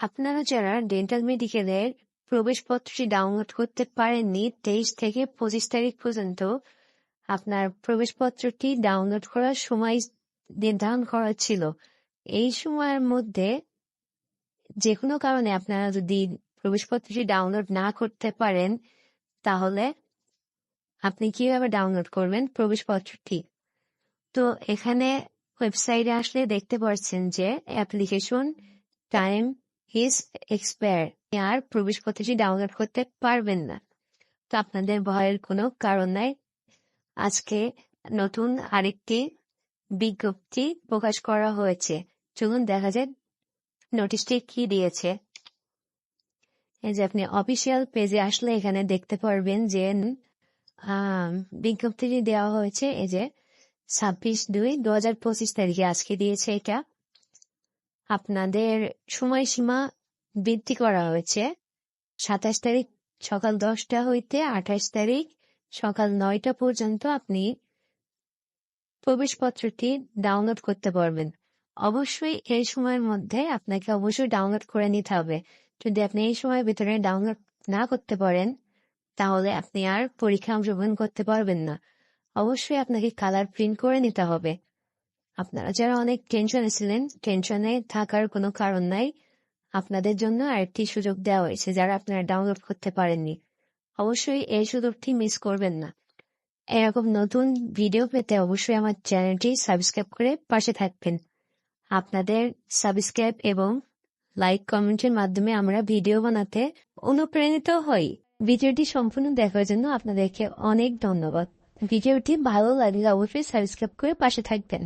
আপনারা যারা ডেন্টাল মেডিকেলের প্রবেশপত্রটি ডাউনলোড করতে পারেননি, তেইশ থেকে পঁচিশ তারিখ পর্যন্ত আপনার প্রবেশপত্রটি ডাউনলোড করার সময় নির্ধারণ করা ছিল। এই সময়ের মধ্যে যে কোনো কারণে আপনারা যদি প্রবেশপত্রটি ডাউনলোড না করতে পারেন, তাহলে আপনি কীভাবে ডাউনলোড করবেন প্রবেশপত্রটি? তো এখানে ওয়েবসাইটে আসলে দেখতে পাচ্ছেন যে অ্যাপ্লিকেশন টাইম হিজ এক্সপায়ার আর প্রবেশপত্রটি ডাউনলোড করতে পারবেন না। তো আপনাদের ভয়ের কোনো কারণ নাই। আজকে নতুন আরেকটি বিজ্ঞপ্তি প্রকাশ করা হয়েছে। চলুন দেখা যাক নোটিশটি কি দিয়েছে। এই যে আপনি অফিসিয়াল পেজে আসলে এখানে দেখতে পারবেন যে বিজ্ঞপ্তিটি দেওয়া হয়েছে। এই যে ছাব্বিশ দুই দু হাজার পঁচিশ তারিখে আজকে দিয়েছে এটা। আপনাদের সময়সীমা বৃদ্ধি করা হয়েছে। সাতাশ তারিখ সকাল দশটা হইতে আঠাশ তারিখ সকাল নয়টা পর্যন্ত আপনি প্রবেশপত্রটি ডাউনলোড করতে পারবেন। অবশ্যই এই সময়ের মধ্যে আপনাকে অবশ্যই ডাউনলোড করে নিতে হবে। যদি আপনি এই সময়ের ভিতরে ডাউনলোড না করতে পারেন, তাহলে আপনি আর পরীক্ষা অংশগ্রহণ করতে পারবেন না। অবশ্যই আপনাকে কালার প্রিন্ট করে নিতে হবে। আপনারা যারা অনেক টেনশনে ছিলেন টেনশনে থাকার কোনো কারণ নাই, আপনাদের জন্য আরেকটি সুযোগ দেওয়া হয়েছে যারা আপনারা ডাউনলোড করতে পারেননি। অবশ্যই এই সুযোগটি মিস করবেন না। এরকম নতুন ভিডিও পেতে অবশ্যই আমার চ্যানেলটি সাবস্ক্রাইব করে পাশে থাকবেন। আপনাদের সাবস্ক্রাইব এবং লাইক কমেন্টের মাধ্যমে আমরা ভিডিও বানাতে অনুপ্রাণিত হই। ভিডিওটি সম্পূর্ণ দেখার জন্য আপনাদেরকে অনেক ধন্যবাদ। ভিডিওটি ভালো লাগলে অবশ্যই সাবস্ক্রাইব করে পাশে থাকবেন।